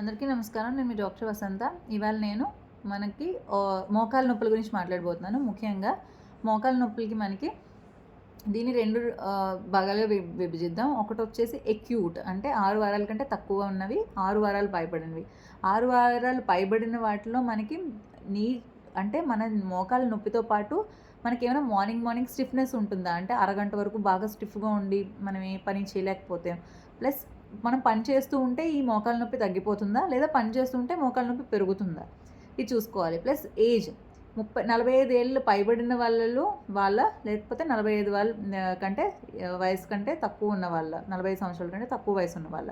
అందరికీ నమస్కారం. నేను మీ డాక్టర్ వసంత. ఇవాళ నేను మనకి మోకాల నొప్పుల గురించి మాట్లాడబోతున్నాను. ముఖ్యంగా మోకాల నొప్పులకి మనకి దీన్ని రెండు భాగాలుగా విభజిద్దాం. ఒకటి వచ్చేసి ఎక్యూట్ అంటే ఆరు వారాల కంటే తక్కువ ఉన్నవి ఆరు వారాలు పైబడినవి. ఆరు వారాలు పైబడిన వాటిలో మనకి నీ అంటే మన మోకాల నొప్పితో పాటు మనకి ఏమైనా మార్నింగ్ మార్నింగ్ స్టిఫ్నెస్ ఉంటుందా? అంటే అరగంట వరకు బాగా స్టిఫ్గా ఉండి మనం ఏ పని చేయలేకపోతే. ప్లస్ మనం పని చేస్తూ ఉంటే ఈ మోకాల నొప్పి తగ్గిపోతుందా? లేదా పని చేస్తూ ఉంటే మోకాల నొప్పి పెరుగుతుందా? ఇది చూసుకోవాలి. Plus age. ముప్పై నలభై ఐదు ఏళ్ళు పైబడిన వాళ్ళలో వాళ్ళ లేకపోతే నలభై ఐదు వాళ్ళ కంటే వయసు కంటే తక్కువ ఉన్న వాళ్ళ నలభై ఐదు సంవత్సరాల కంటే తక్కువ వయసు ఉన్న వాళ్ళ.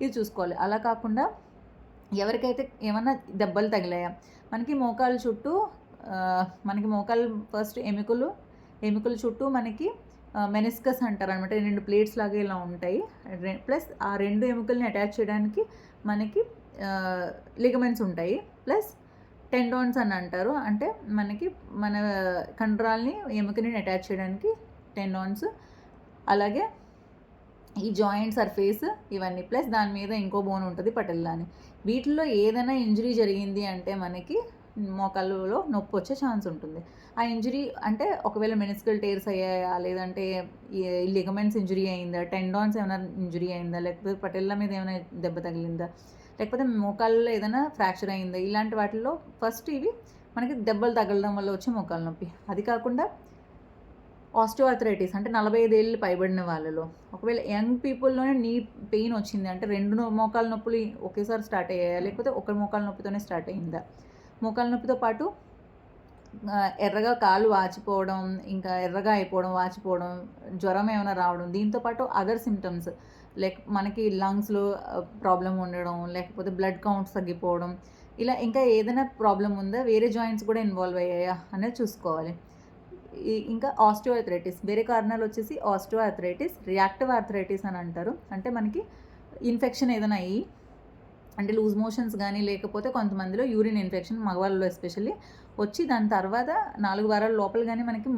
ఇది చూసుకోవాలి. అలా కాకుండా ఎవరికైతే ఏమన్నా దెబ్బలు తగిలాయా? మనకి మోకాలు చుట్టూ మనకి మోకాలు ఫస్ట్ ఎముకలు ఎముకల చుట్టూ మనకి మెనిస్కస్ అంటారు అనమాట రెండు ప్లేట్స్ లాగా ఇలా ఉంటాయి. ప్లస్ ఆ రెండు ఎముకల్ని అటాచ్ చేయడానికి మనకి లిగమెంట్స్ ఉంటాయి. ప్లస్ టెండోన్స్ అని అంటారు. అంటే మనకి మన కండరాల్ని ఎముకని అటాచ్ చేయడానికి టెండోన్స్ అలాగే ఈ జాయింట్ సర్ఫేస్ ఇవన్నీ. ప్లస్ దాని మీద ఇంకో బోన్ ఉంటుంది పటెల్లా అని వీటిల్లో ఏదైనా ఇంజరీ జరిగింది అంటే మనకి మోకాళ్ళలో నొప్పి వచ్చే ఛాన్స్ ఉంటుంది. ఆ ఇంజరీ అంటే ఒకవేళ మెనిస్కల్ టేర్స్ అయ్యాయా? లేదంటే ఈ లిగమెంట్స్ ఇంజరీ అయిందా? టెండాన్స్ ఏమైనా ఇంజరీ అయిందా? లేకపోతే పటెళ్ళ మీద ఏమైనా దెబ్బ తగిలిందా? లేకపోతే మోకాళ్ళలో ఏదైనా ఫ్రాక్చర్ అయిందా? ఇలాంటి వాటిల్లో ఫస్ట్ ఇవి మనకి దెబ్బలు తగలడం వల్ల వచ్చే మోకాళ్ళ నొప్పి. అది కాకుండా ఆస్టియోఆర్థరైటిస్ అంటే నలభై ఐదు ఏళ్ళు పైబడిన వాళ్ళలో. ఒకవేళ యంగ్ పీపుల్లోనే నీ పెయిన్ వచ్చింది అంటే రెండు మోకాల నొప్పులు ఒకేసారి స్టార్ట్ అయ్యాయా? లేకపోతే ఒక మోకాల నొప్పితోనే స్టార్ట్ అయిందా మోకాళ్ళ నొప్పితో పాటు ఎర్రగా కాలు వాచిపోవడం ఇంకా ఎర్రగా అయిపోవడం వాచిపోవడం జ్వరం ఏమైనా రావడం దీంతో పాటు అదర్ సిమ్టమ్స్ లైక్ మనకి లంగ్స్లో ప్రాబ్లం ఉండడం లేకపోతే బ్లడ్ కౌంట్స్ తగ్గిపోవడం ఇలా ఇంకా ఏదైనా ప్రాబ్లం ఉందా? వేరే జాయింట్స్ కూడా ఇన్వాల్వ్ అయ్యాయా? అనేది చూసుకోవాలి. ఈ- ఇంకా ఆస్టియోఆర్థరైటిస్ వేరే కారణాలు వచ్చేసి ఆస్టియోఆర్థరైటిస్ రియాక్టివ్ ఆర్థరైటిస్ అని అంటారు. అంటే మనకి ఇన్ఫెక్షన్ ఏదైనా అయ్యి అంటే లూజ్ మోషన్స్ కానీ లేకపోతే కొంతమందిలో యూరిన్ ఇన్ఫెక్షన్ మగవాళ్ళలో ఎస్పెషల్లీ వచ్చి దాని తర్వాత నాలుగు వారాల లోపల కానీ మనకి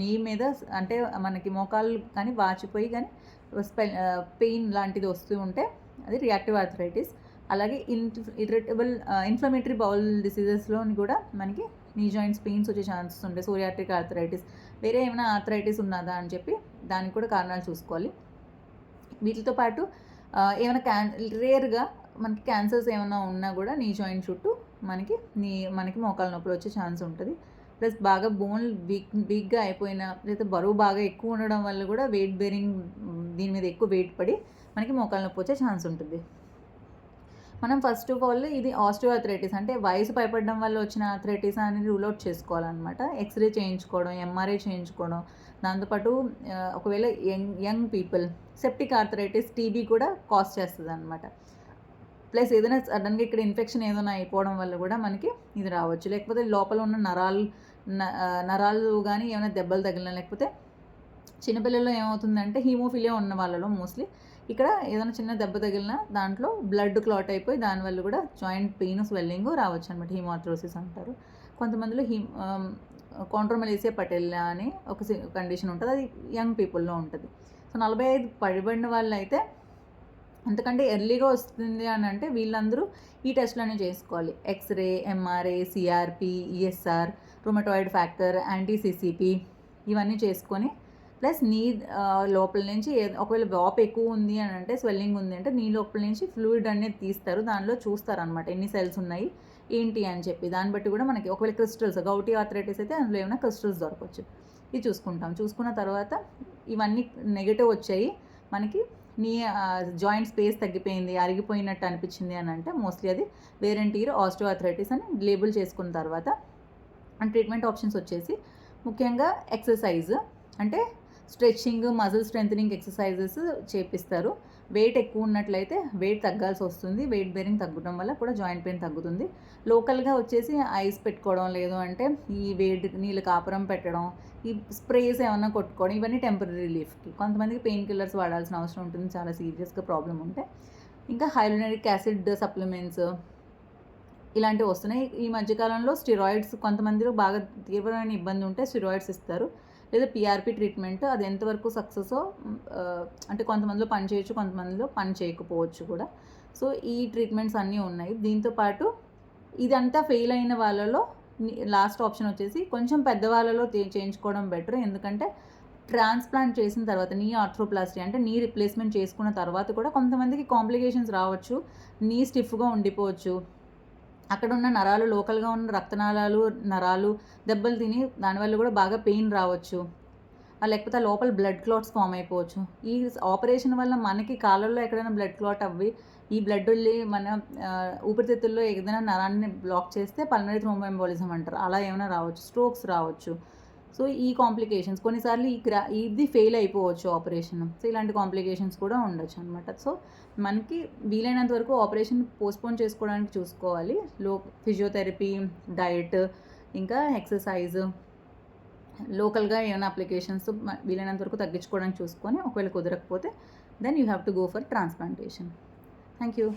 నీ మీద అంటే మనకి మోకాలు కానీ వాచిపోయి కానీ పెయిన్ లాంటిది వస్తూ ఉంటే అది రియాక్టివ్ ఆర్థరైటిస్. అలాగే ఇన్ ఇరిటబుల్ ఇన్ఫ్లమేటరీ బౌల్ డిసీజెస్లో కూడా మనకి నీ జాయింట్స్ పెయిన్స్ వచ్చే ఛాన్సెస్ ఉంటాయి. Psoriatic arthritis. వేరే ఏమైనా ఆర్థరైటిస్ ఉన్నదా అని చెప్పి దానికి కూడా కారణాలు చూసుకోవాలి. వీటితో పాటు ఏమైనా క్యాన్ రేర్గా మనకి క్యాన్సర్స్ ఏమైనా ఉన్నా కూడా నీ జాయింట్ చుట్టూ మనకి నీ మనకి మోకాల నొప్పులు వచ్చే ఛాన్స్ ఉంటుంది. ప్లస్ బాగా బోన్ వీక్ వీక్గా అయిపోయినా లేదా బరువు బాగా ఎక్కువ ఉండడం వల్ల కూడా వెయిట్ బేరింగ్ దీని మీద ఎక్కువ వెయిట్ పడి మనకి మోకాల నొప్పి వచ్చే ఛాన్స్ ఉంటుంది. మనం ఫస్ట్ ఆఫ్ ఆల్ ఇది ఆస్టియోఆథరైటిస్ అంటే వయసు భయపడడం వల్ల వచ్చిన ఆథరైటిస్ అనేది రూల్ అవుట్ చేసుకోవాలన్నమాట. ఎక్స్రే చేయించుకోవడం ఎంఆర్ఐ చేయించుకోవడం. దాంతోపాటు ఒకవేళ young young people septic arthritis TB కూడా కాస్ట్ చేస్తుంది అనమాట ప్లస్ ఏదైనా సడన్గా ఇక్కడ ఇన్ఫెక్షన్ ఏదైనా అయిపోవడం వల్ల కూడా మనకి ఇది రావచ్చు. లేకపోతే లోపల ఉన్న నరాలు నరాలు కానీ ఏమైనా దెబ్బలు తగిలిన లేకపోతే చిన్నపిల్లల్లో ఏమవుతుందంటే హీమోఫిలియా ఉన్న వాళ్ళలో మోస్ట్లీ ఇక్కడ ఏదైనా చిన్న దెబ్బ తగిలినా దాంట్లో బ్లడ్ క్లాట్ అయిపోయి దానివల్ల కూడా జాయింట్ పెయిన్ స్వెల్లింగ్ రావచ్చు అనమాట హీమాథ్రోసిస్ అంటారు. కొంతమందిలో హీ కాంట్రోమలేసియా పటెల్లా అని ఒక కండిషన్ ఉంటుంది. అది యంగ్ పీపుల్లో ఉంటుంది. సో నలభై ఐదు పడిబడిన వాళ్ళు అయితే అంతకంటే ఎర్లీగా వస్తుంది అని అంటే వీళ్ళందరూ ఈ టెస్ట్లనే చేసుకోవాలి. X ray MRA CRP ESR rheumatoid factor anti CCP ఇవన్నీ చేసుకొని ప్లస్ నీ లోపల నుంచి ఏ- ఒకవేళ వాప్ ఎక్కువ ఉంది అని అంటే స్వెల్లింగ్ ఉంది అంటే నీ లోపల నుంచి ఫ్లూయిడ్ అనేది తీస్తారు. దానిలో చూస్తారు అనమాట ఎన్ని సెల్స్ ఉన్నాయి ఏంటి అని చెప్పి. దాన్ని బట్టి కూడా మనకి ఒకవేళ క్రిస్టల్స్ గౌటీ ఆర్థరైటిస్ అయితే అందులో ఏమైనా క్రిస్టల్స్ దొరకవచ్చు. ఇది చూసుకుంటాం. చూసుకున్న తర్వాత ఇవన్నీ నెగటివ్ వచ్చాయి. మనకి నీ జాయింట్ స్పేస్ తగ్గిపోయింది అరిగిపోయినట్టు అనిపించింది అని అంటే మోస్ట్లీ అది వేరెంటీర్ ఆస్టియోఆర్థరైటిస్ అని లేబుల్ చేసుకున్న తర్వాత అండ్ ట్రీట్మెంట్ ఆప్షన్స్ వచ్చేసి ముఖ్యంగా ఎక్సర్సైజ్ అంటే స్ట్రెచ్చింగ్ మజిల్ స్ట్రెంథనింగ్ ఎక్సర్సైజెస్ చేపిస్తారు. వెయిట్ ఎక్కువ ఉన్నట్లయితే వెయిట్ తగ్గాల్సి వస్తుంది. వెయిట్ బేరింగ్ తగ్గడం వల్ల కూడా జాయింట్ పెయిన్ తగ్గుతుంది. లోకల్గా వచ్చేసి ఐస్ పెట్టుకోవడం లేదు అంటే ఈ వేడి నీళ్ళు కాపురం పెట్టడం ఈ స్ప్రేస్ ఏమైనా కొట్టుకోవడం ఇవన్నీ టెంపరీ రిలీఫ్కి కొంతమందికి పెయిన్ కిల్లర్స్ వాడాల్సిన అవసరం ఉంటుంది. చాలా సీరియస్గా ప్రాబ్లం ఉంటే. ఇంకా హైలోనరిక్ యాసిడ్ సప్లిమెంట్స్ ఇలాంటివి వస్తున్నాయి. ఈ మధ్యకాలంలో స్టిరాయిడ్స్ కొంతమందిలో బాగా తీవ్రమైన ఇబ్బంది ఉంటే స్టిరాయిడ్స్ ఇస్తారు. లేదా పిఆర్పి ట్రీట్మెంట్ అది ఎంతవరకు సక్సెస్ అంటే కొంతమందిలో పని చేయొచ్చు కొంతమందిలో పని చేయకపోవచ్చు కూడా. సో ఈ ట్రీట్మెంట్స్ అన్నీ ఉన్నాయి. దీంతో పాటు ఇదంతా ఫెయిల్ అయిన వాళ్ళలో లాస్ట్ ఆప్షన్ వచ్చేసి కొంచెం పెద్దవాళ్ళలో చేయించుకోవడం బెటర్ ఎందుకంటే ట్రాన్స్ప్లాంట్ చేసిన తర్వాత నీ ఆర్థ్రోప్లాస్టీ అంటే నీ రిప్లేస్మెంట్ చేసుకున్న తర్వాత కూడా కొంతమందికి కాంప్లికేషన్స్ రావచ్చు నీ స్టిఫ్గా ఉండిపోవచ్చు అక్కడ ఉన్న నరాలు లోకల్గా ఉన్న రక్తనాళాలు నరాలు దెబ్బలు తిని దానివల్ల కూడా బాగా పెయిన్ రావచ్చు. లేకపోతే లోపల బ్లడ్ క్లాట్స్ ఫామ్ అయిపోవచ్చు. ఈ ఆపరేషన్ వల్ల మనకి కాళ్ళల్లో ఎక్కడైనా బ్లడ్ క్లాట్ అవ్వి ఈ బ్లడ్ వెళ్ళి మన ఊపిరితిత్తుల్లో ఏదైనా నరాన్ని బ్లాక్ చేస్తే పల్మరీ థ్రోంబోఎంబోలిజం అంటారు. అలా ఏమైనా రావచ్చు స్ట్రోక్స్ రావచ్చు. సో ఈ కాంప్లికేషన్స్ కొన్నిసార్లు ఈ క్రా ఇది ఫెయిల్ అయిపోవచ్చు ఆపరేషన్. సో ఇలాంటి కాంప్లికేషన్స్ కూడా ఉండొచ్చు అనమాట సో మనకి వీలైనంత వరకు ఆపరేషన్ పోస్ట్పోన్ చేసుకోవడానికి చూసుకోవాలి. లో ఫిజియోథెరపీ డయట్ ఇంకా ఎక్సర్సైజ్ లోకల్గా ఏమైనా అప్లికేషన్స్ వీలైనంత వరకు తగ్గించుకోవడానికి చూసుకొని ఒకవేళ కుదరకపోతే then you have to go for transplantation. Thank you